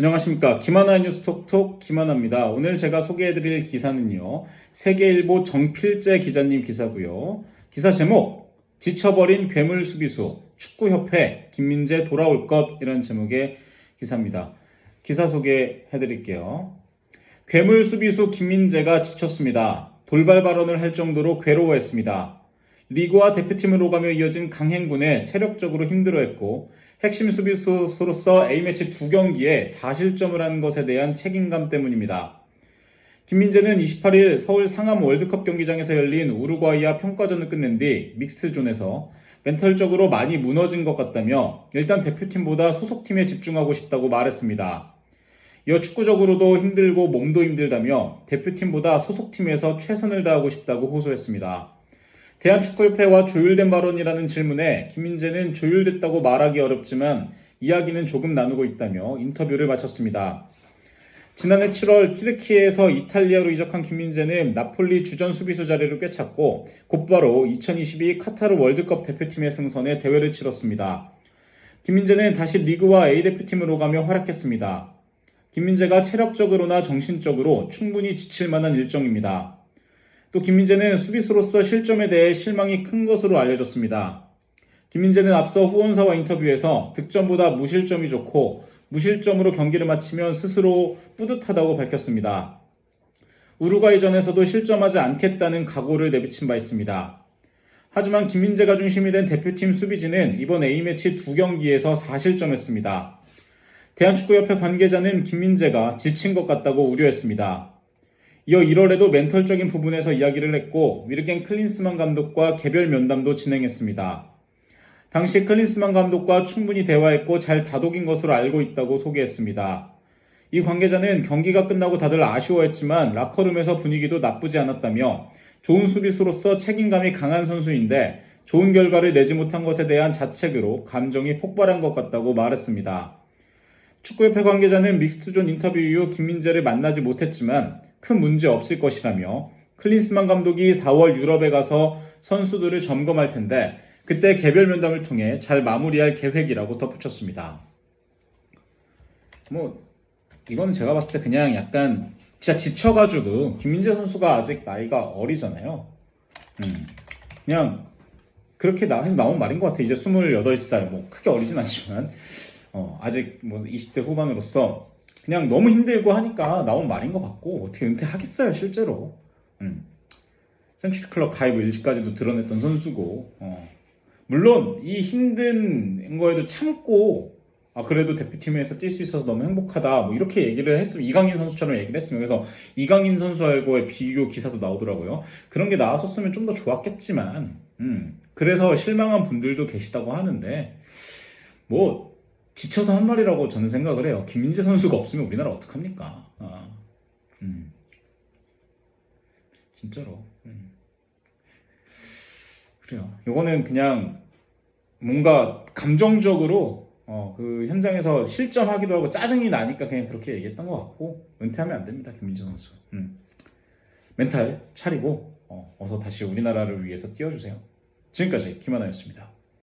안녕하십니까. 김하나 뉴스 톡톡 김하나입니다. 오늘 제가 소개해드릴 기사는요. 세계일보 정필재 기자님 기사고요. 기사 제목 지쳐버린 괴물 수비수 축구협회 김민재 돌아올 것 이런 제목의 기사입니다. 기사 소개해드릴게요. 괴물 수비수 김민재가 지쳤습니다. 돌발 발언을 할 정도로 괴로워했습니다. 리그와 대표팀으로 가며 이어진 강행군에 체력적으로 힘들어했고 핵심 수비수로서 A매치 두 경기에 4실점을 한 것에 대한 책임감 때문입니다. 김민재는 28일 서울 상암 월드컵 경기장에서 열린 우루과이와 평가전을 끝낸 뒤 믹스존에서 멘탈적으로 많이 무너진 것 같다며 일단 대표팀보다 소속팀에 집중하고 싶다고 말했습니다. 이어 축구적으로도 힘들고 몸도 힘들다며 대표팀보다 소속팀에서 최선을 다하고 싶다고 호소했습니다. 대한축구협회와 조율된 발언이라는 질문에 김민재는 조율됐다고 말하기 어렵지만 이야기는 조금 나누고 있다며 인터뷰를 마쳤습니다. 지난해 7월 튀르키예에서 이탈리아로 이적한 김민재는 나폴리 주전 수비수 자리를 꿰찼고 곧바로 2022 카타르 월드컵 대표팀의 승선에 대회를 치렀습니다. 김민재는 다시 리그와 A 대표팀으로 가며 활약했습니다. 김민재가 체력적으로나 정신적으로 충분히 지칠 만한 일정입니다. 또 김민재는 수비수로서 실점에 대해 실망이 큰 것으로 알려졌습니다. 김민재는 앞서 후원사와 인터뷰에서 득점보다 무실점이 좋고 무실점으로 경기를 마치면 스스로 뿌듯하다고 밝혔습니다. 우루과이전에서도 실점하지 않겠다는 각오를 내비친 바 있습니다. 하지만 김민재가 중심이 된 대표팀 수비진은 이번 A매치 두 경기에서 4실점했습니다. 대한축구협회 관계자는 김민재가 지친 것 같다고 우려했습니다. 이어 1월에도 멘털적인 부분에서 이야기를 했고 위르겐 클린스만 감독과 개별 면담도 진행했습니다. 당시 클린스만 감독과 충분히 대화했고 잘 다독인 것으로 알고 있다고 소개했습니다. 이 관계자는 경기가 끝나고 다들 아쉬워했지만 라커룸에서 분위기도 나쁘지 않았다며 좋은 수비수로서 책임감이 강한 선수인데 좋은 결과를 내지 못한 것에 대한 자책으로 감정이 폭발한 것 같다고 말했습니다. 축구협회 관계자는 믹스트존 인터뷰 이후 김민재를 만나지 못했지만 큰 문제 없을 것이라며 클린스만 감독이 4월 유럽에 가서 선수들을 점검할 텐데 그때 개별 면담을 통해 잘 마무리할 계획이라고 덧붙였습니다. 뭐 이건 제가 봤을 때 그냥 약간 진짜 지쳐가지고 김민재 선수가 아직 나이가 어리잖아요. 음, 그냥 그렇게 나, 해서 나온 말인 것 같아. 이제 28살, 뭐 크게 어리진 않지만 어, 아직 뭐 20대 후반으로서 그냥 너무 힘들고 하니까 나온 말인 것 같고 어떻게 은퇴하겠어요 실제로. 음. 생츄리 클럽 가입 일지까지도 드러냈던 선수고 어. 물론 이 힘든 거에도 참고 아 그래도 대표팀에서 뛸 수 있어서 너무 행복하다 뭐 이렇게 얘기를 했으면 이강인 선수처럼 얘기를 했으면 그래서 이강인 선수하고의 비교 기사도 나오더라고요 그런 게 나왔었으면 좀 더 좋았겠지만 음 그래서 실망한 분들도 계시다고 하는데 뭐 지쳐서 한 말이라고 저는 생각을 해요. 김민재 선수가 없으면 우리나라 어떡합니까? 아, 음. 진짜로. 음. 그래요. 요거는 그냥 뭔가 감정적으로 어, 그 현장에서 실점하기도 하고 짜증이 나니까 그냥 그렇게 얘기했던 것 같고 은퇴하면 안 됩니다. 김민재 선수. 음. 멘탈 차리고 어, 어서 다시 우리나라를 위해서 뛰어주세요. 지금까지 김하나였습니다.